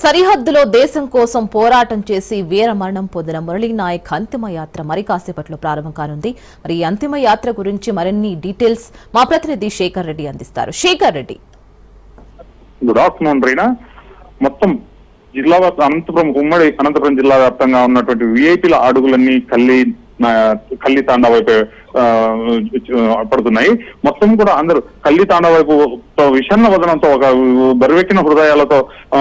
సరిహద్దులో దేశం కోసం పోరాటం చేసి వీరమరణం పొందిన మురళీనాయక్ అంతిమయాత్ర మరి కాసేపట్లో ప్రారంభం కానుంది. మరి అంతిమయాత్ర గురించి మరిన్ని డీటెయిల్స్ మా ప్రతినిధి శేఖర్ రెడ్డి అందిస్తారు. శేఖర్ రెడ్డి. గుడ్ ఆఫ్టర్నూన్ రీనా మొత్తం జిల్లా అనంతపురం ఉమ్మడి అనంతపురం జిల్లా వ్యాప్తంగా ఉన్నటువంటి విఐపీల అడుగులన్నీ కల్లి కల్లి తాండా వైపు పడుతున్నాయి. మొత్తం కూడా అందరూ కల్లి తాండా వైపు విషన్న వదనంతో ఒక బరువెక్కిన హృదయాలతో ఆ,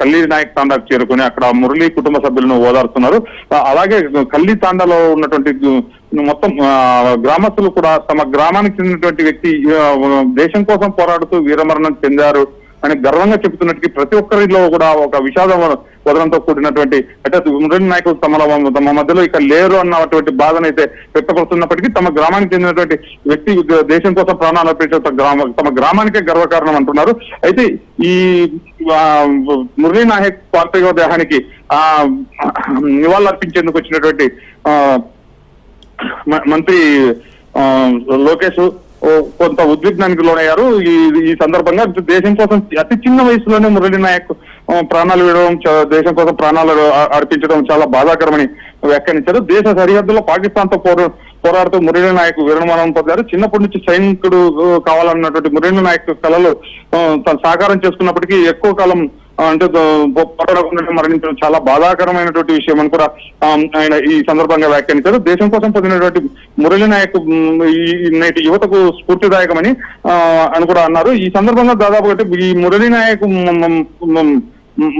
కల్లి నాయక్ తాండాకు చేరుకుని అక్కడ మురళి కుటుంబ సభ్యులను ఓదారుతున్నారు అలాగే కల్లి తాండాలో ఉన్నటువంటి మొత్తం ఆ, గ్రామస్తులు కూడా తమ గ్రామానికి చెందినటువంటి వ్యక్తి దేశం కోసం పోరాడుతూ వీరమరణం చెందారు. అని గర్వంగా చెబుతున్నట్టు ప్రతి ఒక్కరిలో కూడా ఒక విషాదం వదనంతో కూడినటువంటి అంటే మురళి నాయకులు తమ తమ మధ్యలో ఇక లేరు అన్నటువంటి బాధనైతే వ్యక్తపరుస్తున్నప్పటికీ తమ గ్రామానికి చెందినటువంటి వ్యక్తి దేశం కోసం ప్రాణాలు అర్పించే గ్రామ తమ గ్రామానికే గర్వకారణం అంటున్నారు. అయితే ఈ మురళీ నాయక్ పార్థివ దేహానికి ఆ నివాళులర్పించేందుకు వచ్చినటువంటి ఆ మ- మంత్రి ఆ, లోకేష్ కొంత ఉద్విగ్నానికి లోనయ్యారు. ఈ ఈ సందర్భంగా దేశం కోసం అతి చిన్న వయసులోనే మురళీ నాయక్ ప్రాణాలు విడవడం దేశం కోసం ప్రాణాలు అర్పించడం చాలా బాధాకరమని వ్యాఖ్యానించారు. దేశ సరిహద్దులో పాకిస్తాన్తో పోరు పోరాడుతూ మురళీ నాయక్ విరమణం పొందారు. చిన్నప్పటి నుంచి సైనికుడు కావాలన్నటువంటి మురళీ నాయక్ కళలు తను సాకారం చేసుకున్నప్పటికీ ఎక్కువ కాలం అంటే పోరాడకుండా మరణించడం చాలా బాధాకరమైనటువంటి విషయం అని కూడా ఆయన ఈ సందర్భంగా వ్యాఖ్యానించారు. దేశం కోసం పొందినటువంటి మురళీ నాయక్ ఈ నేటి యువతకు స్ఫూర్తిదాయకమని అని కూడా అన్నారు. ఈ సందర్భంగా దాదాపు అంటే ఈ మురళీ నాయక్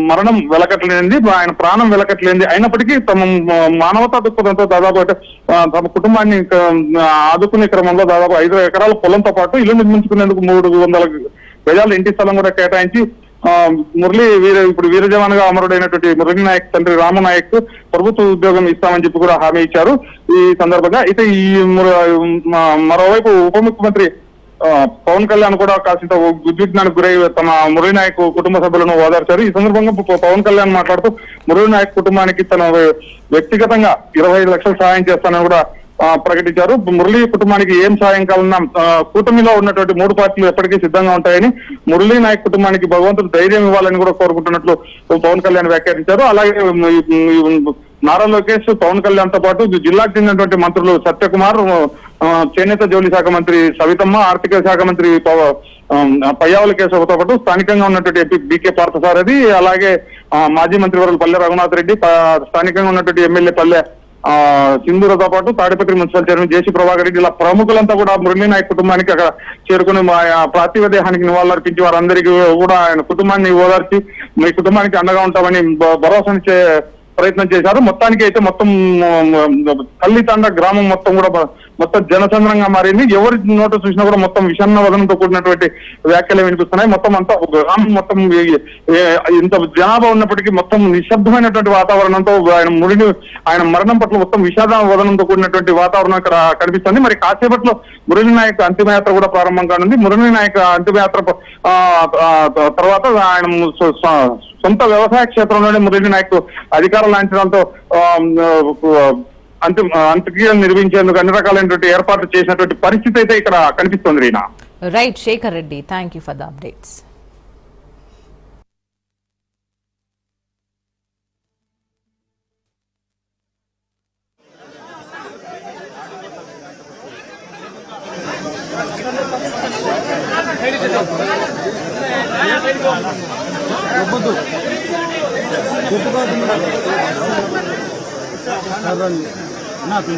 మరణం వెలకట్లేనిది ఆయన ప్రాణం వెలకట్లేనిది అయినప్పటికీ తమ మానవతా దృక్పథంతో దాదాపు అంటే తమ కుటుంబాన్ని ఆదుకునే క్రమంలో దాదాపు ఐదు ఎకరాల పొలంతో పాటు ఇల్లు నిర్మించుకునేందుకు మూడు వందల గజాల ఇంటి స్థలం కూడా కేటాయించి ఆ, మురళి వీర ఇప్పుడు వీర గా అమరుడైనటువంటి మురళి నాయక్ తండ్రి రామనాయక్ ప్రభుత్వ ఉద్యోగం ఇస్తామని చెప్పి కూడా హామీ ఇచ్చారు. ఈ సందర్భంగా అయితే ఈ ముర- మ- మరోవైపు ఉప ముఖ్యమంత్రి పవన్ కళ్యాణ్ కూడా కాసింత ఉద్విగ్నానికి గురై తమ మురళి నాయక్ కుటుంబ సభ్యులను ఓదార్చారు. ఈ సందర్భంగా పవన్ కళ్యాణ్ మాట్లాడుతూ మురళి నాయక్ కుటుంబానికి తన వ్యక్తిగతంగా ఇరవై ఐదు లక్షలు సహాయం చేస్తానని కూడా ప్రకటించారు. మురళి కుటుంబానికి ఏం సాయం కావాలన్నా ఆ, కూటమిలో ఉన్నటువంటి మూడు పార్టీలు ఎప్పటికీ సిద్ధంగా ఉంటాయని మురళీ నాయక్ కుటుంబానికి భగవంతుడు ధైర్యం ఇవ్వాలని కూడా కోరుకుంటున్నట్లు పవన్ కళ్యాణ్ వ్యాఖ్యానించారు. అలాగే నారా లోకేష్ పవన్ కళ్యాణ్తో పాటు జిల్లాకు చెందినటువంటి మంత్రులు సత్యకుమార్ చేనేత జౌలి శాఖ మంత్రి సవితమ్మ ఆర్థిక శాఖ మంత్రి పవ- పయ్యావుల కేశవతో పాటు స్థానికంగా ఉన్నటువంటి ఎంపీ బీకే పార్థసారథి అలాగే మాజీ మాజీ మంత్రివర్యులు పల్లె రఘునాథ్ రెడ్డి స్థానికంగా ఉన్నటువంటి ఎమ్మెల్యే పల్లె సింధూరతో పాటు Tadipatri municipal chairman J C Prabhakar Reddy ఇలా ప్రముఖులంతా కూడా మురళీ నాయక్ కుటుంబానికి అక్కడ చేరుకుని ఆ పార్థివ దేహానికి నివాళులర్పించి వారందరికీ కూడా ఆయన కుటుంబాన్ని ఓదార్చి మీ కుటుంబానికి అండగా ఉంటామని భరోసా భరోసానిచ్చే ప్రయత్నం చేశారు. మొత్తానికి అయితే మొత్తం తల్లితండ గ్రామం మొత్తం కూడా మొత్తం జనసంద్రంగా మారింది. ఎవరి నోట చూసినా కూడా మొత్తం విషన్న వదనంతో కూడినటువంటి వ్యాఖ్యలు వినిపిస్తున్నాయి. మొత్తం అంతా గ్రామం మొత్తం ఇంత జనాభా ఉన్నప్పటికీ మొత్తం నిశ్శబ్దమైనటువంటి వాతావరణంతో ఆయన ముడిని ఆయన మరణం పట్ల మొత్తం విషాద వదనంతో కూడినటువంటి వాతావరణం ఇక్కడ కనిపిస్తుంది. మరి కాసేపట్లో మురళి నాయక్ అంతిమయాత్ర కూడా ప్రారంభం కానుంది. మురళి నాయక్ అంతిమయాత్ర తర్వాత ఆయన సొంత వ్యవసాయ క్షేత్రంలోనే మురళి నాయక్ అధికారం లాంఛనంతో అంత అంత్యక్రియలు నిర్వహించేందుకు అన్ని రకాలైనటువంటి ఏర్పాట్లు చేసినటువంటి పరిస్థితి అయితే ఇక్కడ కనిపిస్తుంది Reena right Shekhar Reddy thank you for the updates Thank you. ఇవ్వద్దు నాకు